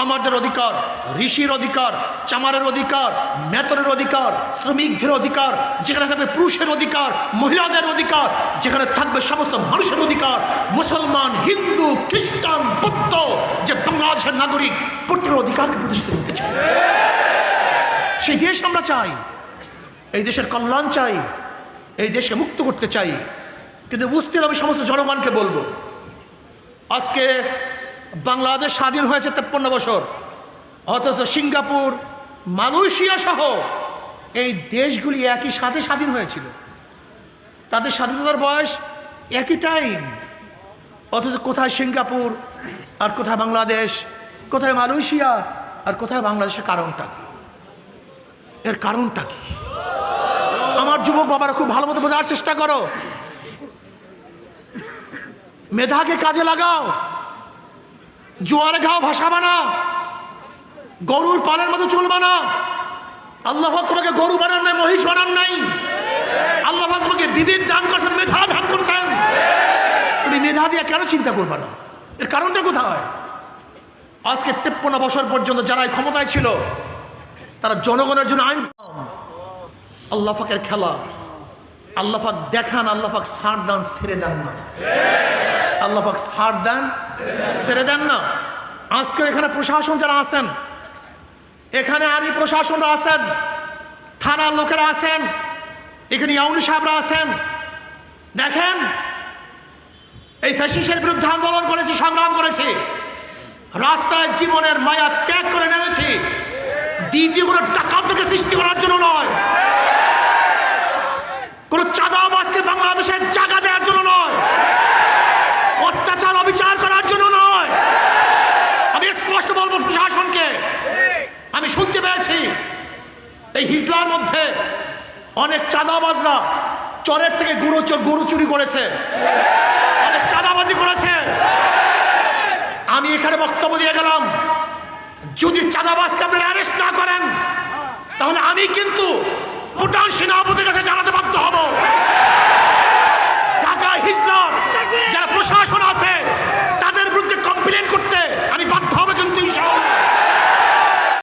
কামারদের অধিকার, ঋষির অধিকার, চামারের অধিকার মেতরের অধিকার, শ্রমিকদের অধিকার, যেখানে থাকবে পুরুষের অধিকার, মহিলাদের অধিকার, যেখানে থাকবে সমস্ত মানুষের অধিকার, মুসলমান, হিন্দু, খ্রিস্টান, বৌদ্ধ, যে বাংলাদেশের নাগরিক, প্রত্যেকের অধিকারকে প্রতিষ্ঠিত করতে চাই সেই দেশ আমরা চাই, এই দেশের কল্যাণ চাই, এই দেশে মুক্ত করতে চাই। কিন্তু বুঝতে আমি সমস্ত জনগণকে বলব, আজকে বাংলাদেশ স্বাধীন হয়েছে তেপ্পন্ন বছর। অথচ সিঙ্গাপুর, মালয়েশিয়া সহ এই দেশগুলি একই সাথে স্বাধীন হয়েছিল। তাদের স্বাধীনতার বয়স একই টাইম অথচ কোথায় সিঙ্গাপুর আর কোথায় বাংলাদেশ, কোথায় মালয়েশিয়া আর কোথায় বাংলাদেশের কারণটা কি? এর কারণটা কি? আমার যুবক বাবারা খুব ভালো মতো বোঝার চেষ্টা করো। মেধাকে কাজে লাগাও। জোয়ারে ঘাও ভাষা বানাও গরুর পালের মতো চলবে না আল্লাহ তোমাকে গরু বানান নাই, মহিষ বানান নাই। আল্লাহ তোমাকে বিবেক দান করছেন, মেধা দান করছেন। তুমি মেধা দিয়ে কেন চিন্তা করবে না? এর কারণটা কোথায়? আজকে তেপ্পন্ন বছর পর্যন্ত যারা ক্ষমতায় ছিল, তারা জনগণের জন্য আইন আল্লাহ পাকের খেলা। আল্লাহ পাক দেখান, আল্লাহ পাক ছাড় দান, ছেড়ে দেন না। আল্লাহ পাক ছাড় দেন। ছেড়ে দেন না। আজকে এখানে প্রশাসন যারা আছেন, এখানে আর্মি প্রশাসনরা আছেন, থানার লোকেরা আছেন, এখানে ইয়াউনি সাহেবরা আছেন। দেখেন, এই ফ্যাশিসের বিরুদ্ধে আন্দোলন করেছি, সংগ্রাম করেছি। রাস্তায় জীবনের মায়া ত্যাগ করে নেমেছি। দ্বিতীয় কোনো টাকা থেকে সৃষ্টি করার জন্য নয় কোন চাঁদাবাজকে বাংলাদেশের জায়গা দেওয়ার জন্য নয় অত্যাচার অবিচার করার জন্য নয় আমি স্পষ্ট বলব প্রশাসনকে। আমি শুনতে পেয়েছি। এই হিজলার মধ্যে অনেক চাঁদাবাজরা চরের থেকে চোর গরু চুরি করেছে। অনেক চাঁদাবাজি করেছে। আমি এখানে বক্তব্য দিয়ে গেলাম, যদি চাঁদাবাজকে আপনারা অ্যারেস্ট না করেন, তাহলে আমি কিন্তু ভুটান সেনাপতির কাছে জানাতে বাধ্য হব।